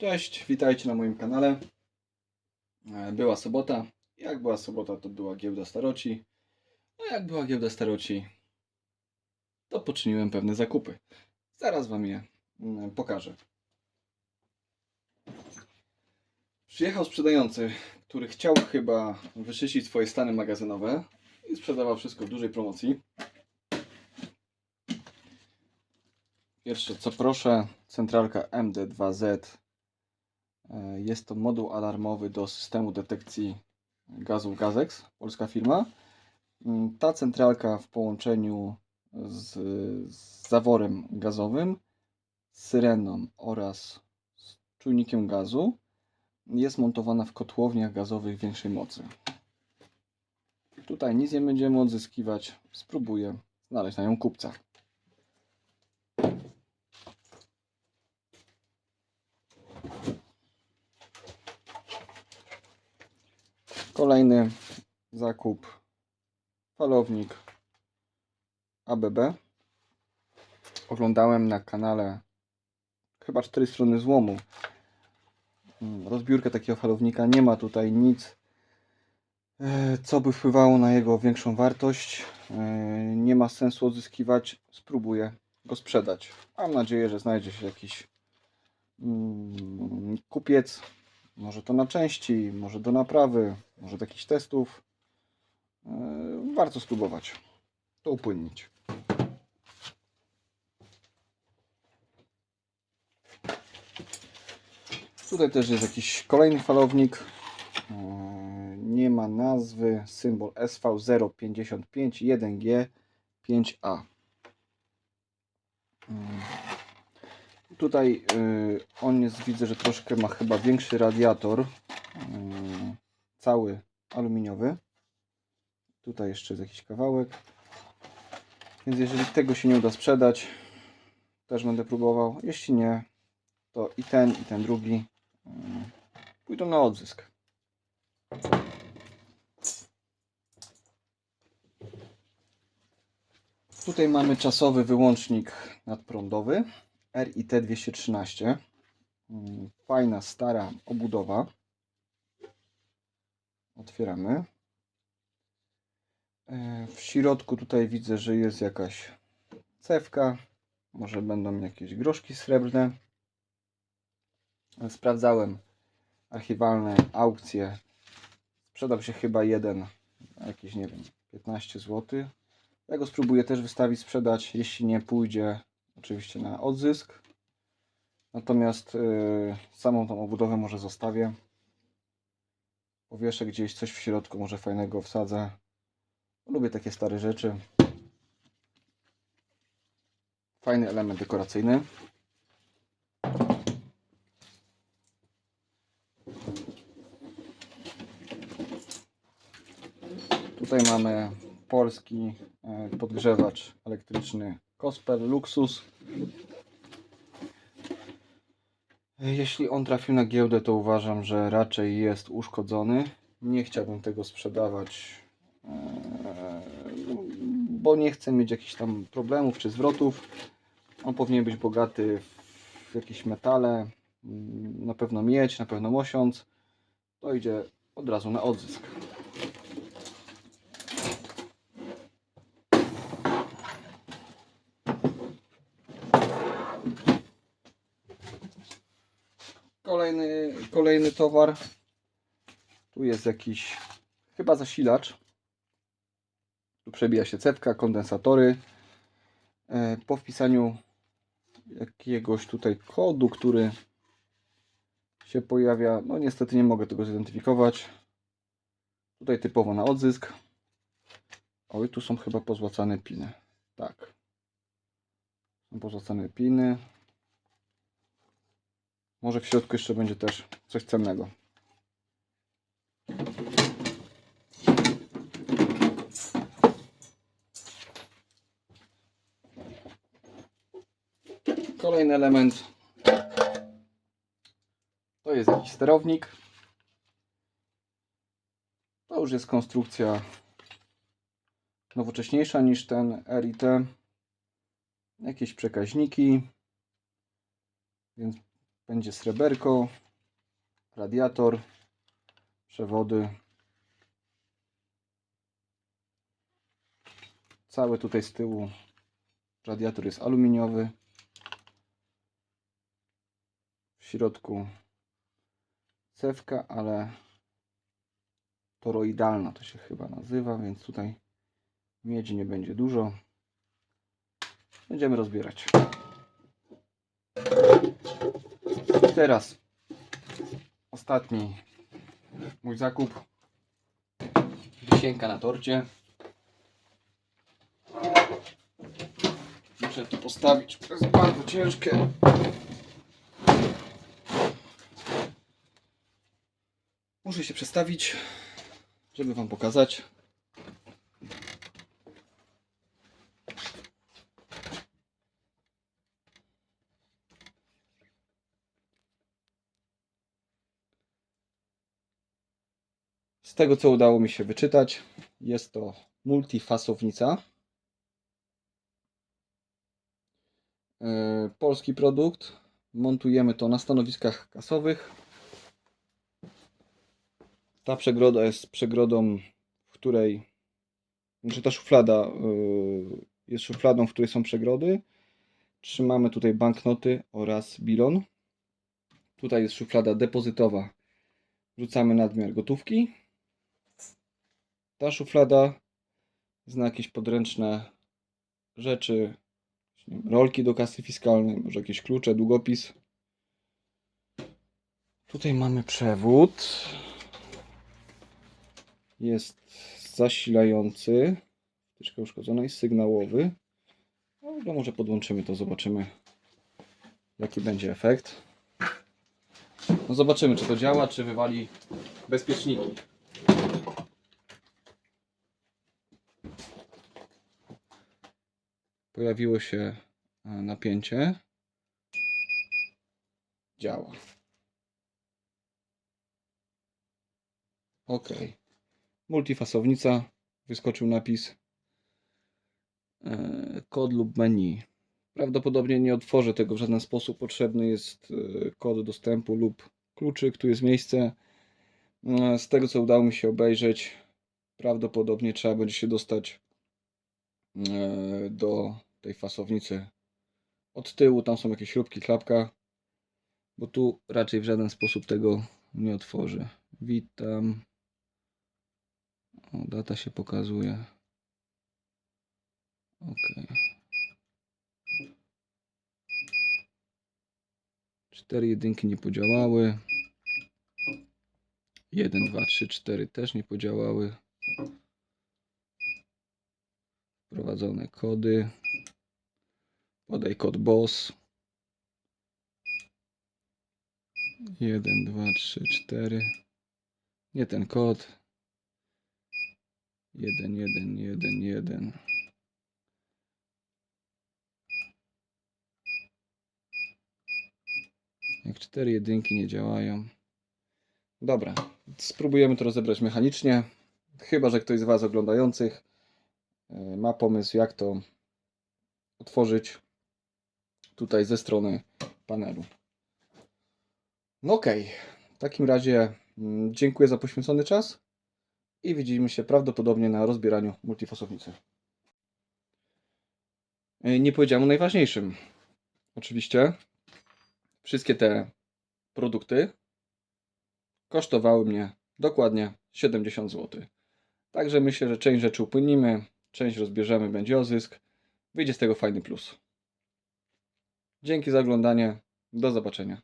Cześć, witajcie na moim kanale. E, Była sobota. Jak była sobota, to była giełda staroci. A jak była giełda staroci, to poczyniłem pewne zakupy. Zaraz Wam je mm, pokażę. Przyjechał sprzedający, który chciał chyba wyczyścić swoje stany magazynowe i sprzedawał wszystko w dużej promocji. Pierwsze co proszę, centralka MD2Z. E, Jest to moduł alarmowy do systemu detekcji gazów Gazex, polska firma. Mm, Ta centralka w połączeniu z, z zaworem gazowym, syreną oraz z czujnikiem gazu jest montowana w kotłowniach gazowych większej mocy. Tutaj nic nie będziemy odzyskiwać. Spróbuję znaleźć na nią kupca. Kolejny zakup falownik ABB. Oglądałem na kanale chyba 4 strony złomu mm, rozbiórkę takiego falownika. Nie ma tutaj nic, e, co by wpływało na jego większą wartość. E, Nie ma sensu odzyskiwać. Spróbuję go sprzedać. Mam nadzieję, że znajdzie się jakiś mm, kupiec. Może to na części, może do naprawy, może do jakichś testów. E, Warto spróbować to upłynnić. Tutaj też jest jakiś kolejny falownik. E, Nie ma nazwy. Symbol SV055 1G 5A. Mm. Tutaj on jest, widzę, że troszkę ma chyba większy radiator. Cały aluminiowy. Tutaj jeszcze jest jakiś kawałek. Więc jeżeli tego się nie uda sprzedać, też będę próbował. Jeśli nie, to i ten, i ten drugi y, pójdą na odzysk. Tutaj mamy czasowy wyłącznik nadprądowy RIT 213. Mm, Fajna, stara obudowa. Otwieramy. E, W środku tutaj widzę, że jest jakaś cewka. Może będą jakieś groszki srebrne. Sprawdzałem archiwalne aukcje. Sprzedał się chyba jeden, jakieś nie wiem, 15 zł. Ja go spróbuję też wystawić, sprzedać. Jeśli nie pójdzie, oczywiście na odzysk. Natomiast yy, samą tą obudowę może zostawię. Powieszę gdzieś coś w środku, może fajnego wsadzę. Lubię takie stare rzeczy. Fajny element dekoracyjny. Tutaj mamy polski e, podgrzewacz elektryczny Cosper Luxus. Jeśli on trafił na giełdę, to uważam, że raczej jest uszkodzony. Nie chciałbym tego sprzedawać, e, bo nie chcę mieć jakichś tam problemów czy zwrotów. On powinien być bogaty w jakieś metale, mm, na pewno miedź, na pewno mosiąc. To idzie od razu na odzysk. Kolejny, towar. Tu jest jakiś chyba zasilacz. Tu przebija się cewka, kondensatory. E, Po wpisaniu jakiegoś tutaj kodu, który się pojawia, no niestety nie mogę tego zidentyfikować. Tutaj typowo na odzysk. Oj, tu są chyba pozłacane piny. Tak. Są pozłacane piny. Może w środku jeszcze będzie też coś cennego. Kolejny element to jest jakiś sterownik. To już jest konstrukcja nowocześniejsza niż ten RIT. Jakieś przekaźniki. Więc Będzie sreberko, radiator, przewody. Cały tutaj z tyłu radiator jest aluminiowy. W środku cewka, ale toroidalna to się chyba nazywa, więc tutaj miedzi nie będzie dużo. Będziemy rozbierać. Teraz ostatni mój zakup. Wisienka na torcie. Muszę to postawić, to jest bardzo ciężkie. Muszę się przestawić, żeby Wam pokazać. Tego co udało mi się wyczytać, jest to multifasownica. Yy, Polski produkt. Montujemy to na stanowiskach kasowych. Ta przegroda jest przegrodą, w której, znaczy ta szuflada yy, jest szufladą, w której są przegrody. Trzymamy tutaj banknoty oraz bilon. Tutaj jest szuflada depozytowa. Rzucamy nadmiar gotówki. Ta szuflada jest na jakieś podręczne rzeczy, rolki do kasy fiskalnej, może jakieś klucze, długopis. Tutaj mamy przewód. Jest zasilający, troszkę uszkodzony, jest sygnałowy. No może podłączymy to, zobaczymy jaki będzie efekt. No zobaczymy, czy to działa, czy wywali bezpieczniki. Pojawiło się e, napięcie. Działa. OK. Multifasownica. Wyskoczył napis. E, Kod lub menu. Prawdopodobnie nie otworzę tego w żaden sposób. Potrzebny jest e, kod dostępu lub kluczyk. Tu jest miejsce. Z tego co udało mi się obejrzeć, prawdopodobnie trzeba będzie się dostać do tej fasownicy od tyłu. Tam są jakieś śrubki, klapka, bo tu raczej w żaden sposób tego nie otworzy. Witam. O, data się pokazuje. Ok. Cztery jedynki nie podziałały. 1, 2, 3, 4 też nie podziałały. Wprowadzone kody. Podaj kod BOSS. 1, 2, 3, 4. Nie ten kod. 1, 1, 1, 1. Jak cztery jedynki nie działają. Dobra, spróbujemy to rozebrać mechanicznie. Chyba, że ktoś z Was oglądających e, ma pomysł, jak to otworzyć tutaj ze strony panelu. No okej, w takim razie mm, dziękuję za poświęcony czas i widzimy się prawdopodobnie na rozbieraniu multifasownicy. E, Nie powiedziałem o najważniejszym. Oczywiście wszystkie te produkty kosztowały mnie dokładnie 70 zł. Także myślę, że część rzeczy upłynimy, część rozbierzemy, będzie o zysk. Wyjdzie z tego fajny plus. Dzięki za oglądanie. Do zobaczenia.